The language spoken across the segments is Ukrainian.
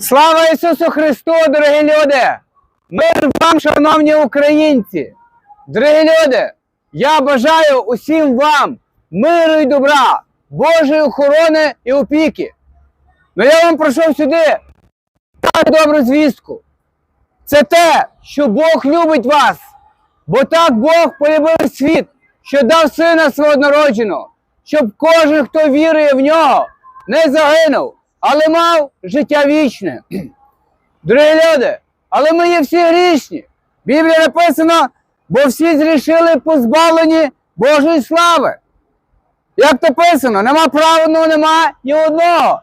Слава Ісусу Христу, дорогі люди! Мир вам, шановні українці! Дорогі люди, я бажаю усім вам миру і добра, Божої охорони і опіки. Ну я вам прийшов сюди дати добру звістку. Це те, що Бог любить вас, бо так Бог полюбив світ, що дав сина свого народженого, щоб кожен, хто вірує в нього, не загинув, але мав життя вічне. Дорогі люди, але ми є всі грішні. В Біблії написано, бо всі зрішили позбавлені Божої слави. Як написано, нема праведного, нема ні одного.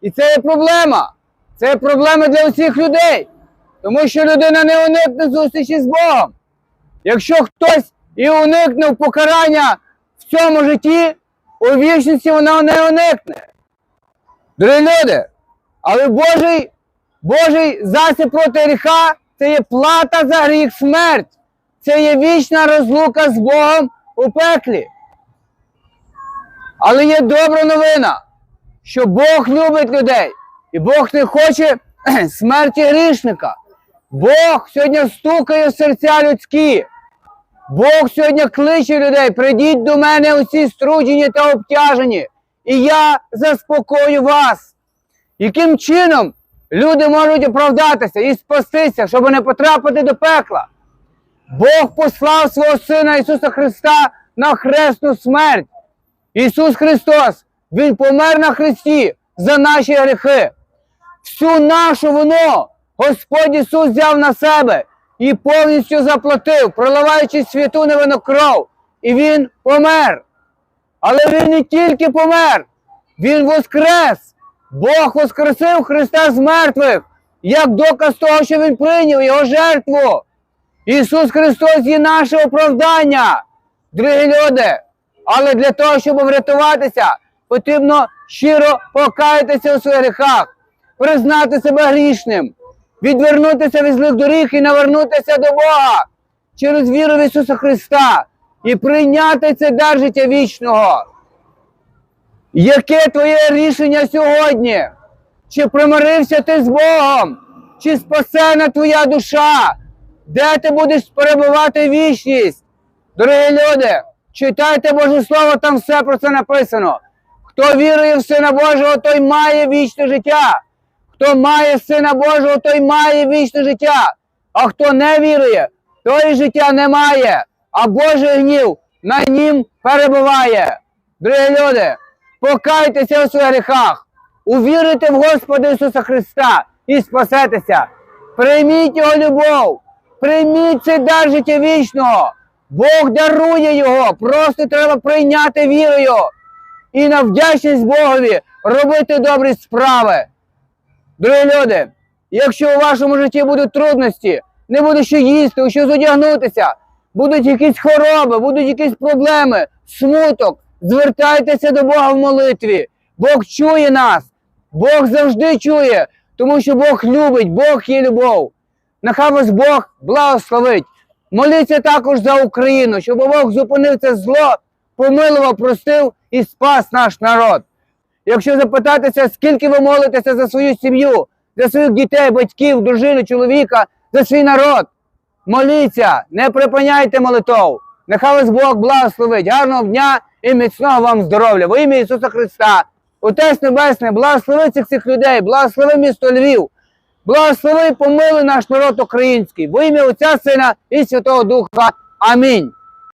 І це є проблема. Це є проблема для усіх людей. Тому що людина не уникне зустрічі з Богом. Якщо хтось і уникнув покарання в цьому житті, у вічності вона не уникне. Дорогі люди, але Божий, Божий засіб проти гріха це є плата за гріх смерть. Це є вічна розлука з Богом у пеклі. Але є добра новина, що Бог любить людей, і Бог не хоче смерті грішника. Бог сьогодні стукає в серця людські. Бог сьогодні кличе людей, прийдіть до мене усі струджені та обтяжені, і я заспокою вас. Яким чином люди можуть оправдатися і спастися, щоб не потрапити до пекла? Бог послав свого Сина Ісуса Христа на хресну смерть. Ісус Христос, Він помер на Христі за наші гріхи. Всю нашу вину Господь Ісус взяв на себе і повністю заплатив, проливаючи святу невинну кров. І Він помер. Але Він не тільки помер, Він воскрес. Бог воскресив Христа з мертвих, як доказ того, що Він прийняв Його жертву. Ісус Христос є наше оправдання, дорогі люди. Але для того, щоб врятуватися, потрібно щиро покаятися у своїх гріхах, признати себе грішним, відвернутися від злих доріг і навернутися до Бога через віру в Ісуса Христа і прийняти це дар життя вічного. Яке твоє рішення сьогодні? Чи примирився ти з Богом? Чи спасена твоя душа? Де ти будеш перебувати вічність? Дорогі люди, читайте Боже Слово, там все про це написано. Хто вірує в Сина Божого, той має вічне життя. Хто має Сина Божого, той має вічне життя. А хто не вірує, той життя не має, а Божий гнів на нім перебуває. Дорогі люди, покайтеся у своїх гріхах, увіруйте в Господа Ісуса Христа і спасетеся. Прийміть Його любов, прийміть цей дар життя вічного. Бог дарує його, просто треба прийняти вірою і на вдячність Богові робити добрі справи. Дорогі люди, якщо у вашому житті будуть трудності, не буде що їсти, що зодягнутися, будуть якісь хвороби, будуть якісь проблеми, смуток, звертайтеся до Бога в молитві. Бог чує нас, Бог завжди чує, тому що Бог любить, Бог є любов. Нехай вас Бог благословить. Моліться також за Україну, щоб Бог зупинив це зло, помилував, простив і спас наш народ. Якщо запитатися, скільки ви молитеся за свою сім'ю, за своїх дітей, батьків, дружину, чоловіка, за свій народ, моліться, не припиняйте молитов. Нехай вас Бог благословить. Гарного дня і міцного вам здоров'я. Во ім'я Ісуса Христа. Отець Небесний, благослови цих цих людей, благослови місто Львів. Благослови і помили наш народ український. Во ім'я Отця Сина і Святого Духа. Амінь.